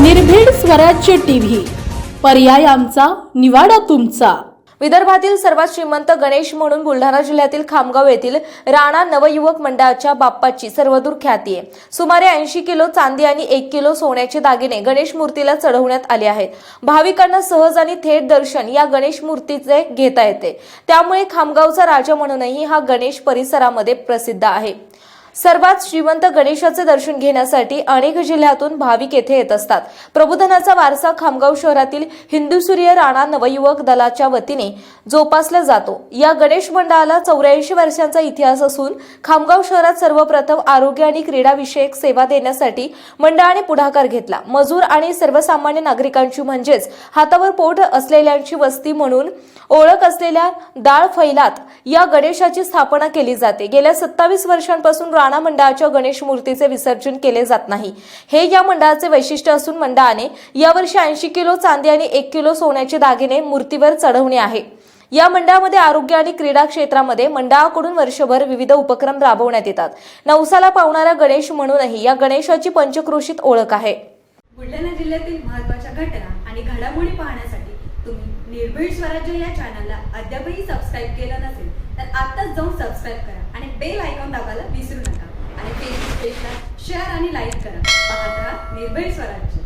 निर्भीड स्वराज्य टीव्ही. पर्याय आमचा निवाडा तुमचा. विदर्भातील सर्वात श्रीमंत गणेश म्हणून बुलढाणा जिल्ह्यातील खामगाव येथील राणा नवयुवक मंडळाच्या बाप्पाची सर्वदूर ख्याती आहे. सुमारे ऐंशी किलो चांदी आणि एक किलो सोन्याचे दागिने गणेश मूर्तीला चढवण्यात आले आहेत. भाविकांना सहज आणि थेट दर्शन या गणेश मूर्तीचे घेता येते. त्यामुळे खामगावचा राजा म्हणूनही हा गणेश परिसरामध्ये प्रसिद्ध आहे. सर्वात श्रीमंत गणेशाचे दर्शन घेण्यासाठी अनेक जिल्ह्यातून भाविक येथे येत असतात. प्रबोधनाचा वारसा खामगाव शहरातील हिंदू सूर्य राणा नवयुवक दलाच्या वतीने जोपासला जातो. या गणेश मंडळाला चौऱ्याऐंशी वर्षांचा इतिहास असून खामगाव शहरात सर्वप्रथम आरोग्य आणि क्रीडाविषयक सेवा देण्यासाठी मंडळाने पुढाकार घेतला. मजूर आणि सर्वसामान्य नागरिकांची म्हणजेच हातावर पोट असलेल्यांची वस्ती म्हणून ओळख असलेल्या दाळ फैलात या गणेशाची स्थापना केली जाते. गेल्या सत्तावीस वर्षांपासून राणा मंडळाच्या गणेश मूर्तीचे विसर्जन केले जात नाही. हे या मंडळाचे वैशिष्ट्य असून मंडळाने यावर्षी ऐंशी किलो चांदी आणि एक किलो सोन्याचे दागिने मूर्तीवर चढवणे आहे. या मंडळामध्ये आरोग्य आणि क्रीडा क्षेत्रामध्ये मंडळाकडून वर्षभर विविध उपक्रम राबवण्यात येतात. नवसाला पावणारा गणेश म्हणूनही या गणेशाची पंचक्रोशीत ओळख आहे. बुलढाणा जिल्ह्यातील महत्त्वाच्या घटना आणि घडामोडी पाहण्यासाठी तुम्ही निर्भीड स्वराज्य या चॅनलला अद्यापही सबस्क्राईब केलं नसेल तर आत्ताच जाऊन सबस्क्राईब करा आणि बेल आयकॉन दाबायला विसरू नका. पेजला शेअर आणि लाईक करा. पाहत राहा निर्भय स्वराज्य.